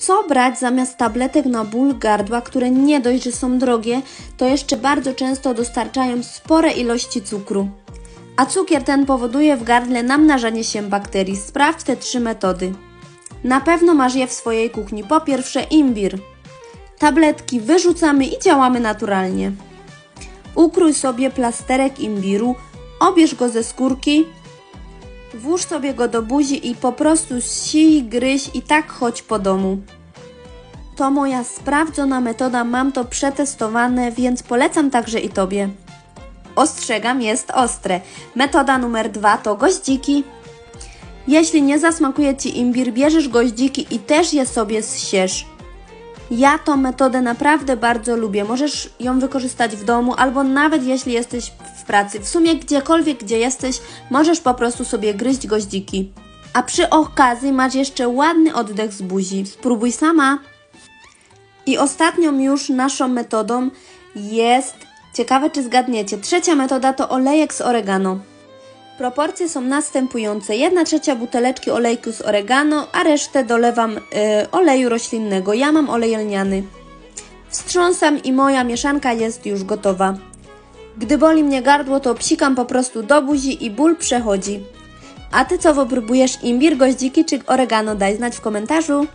Co brać zamiast tabletek na ból gardła, które nie dość, że są drogie, to jeszcze bardzo często dostarczają spore ilości cukru. A cukier ten powoduje w gardle namnażanie się bakterii. Sprawdź te trzy metody. Na pewno masz je w swojej kuchni. Po pierwsze imbir. Tabletki wyrzucamy i działamy naturalnie. Ukrój sobie plasterek imbiru, obierz go ze skórki, włóż sobie go do buzi i po prostu sij, gryź i tak chodź po domu. To moja sprawdzona metoda, mam to przetestowane, więc polecam także i Tobie. Ostrzegam, jest ostre. Metoda numer dwa to goździki. Jeśli nie zasmakuje Ci imbir, bierzesz goździki i też je sobie zsiesz. Ja tą metodę naprawdę bardzo lubię. Możesz ją wykorzystać w domu albo nawet jeśli jesteś w pracy. W sumie gdziekolwiek, gdzie jesteś, możesz po prostu sobie gryźć goździki. A przy okazji masz jeszcze ładny oddech z buzi. Spróbuj sama. I ostatnią już naszą metodą jest, ciekawe czy zgadniecie, trzecia metoda to olejek z oregano. Proporcje są następujące. 1 trzecia buteleczki olejku z oregano, a resztę dolewam y, oleju roślinnego. Ja mam olej lniany. Wstrząsam i moja mieszanka jest już gotowa. Gdy boli mnie gardło, to psikam po prostu do buzi i ból przechodzi. A ty co wypróbujesz? Imbir, goździki czy oregano? Daj znać w komentarzu.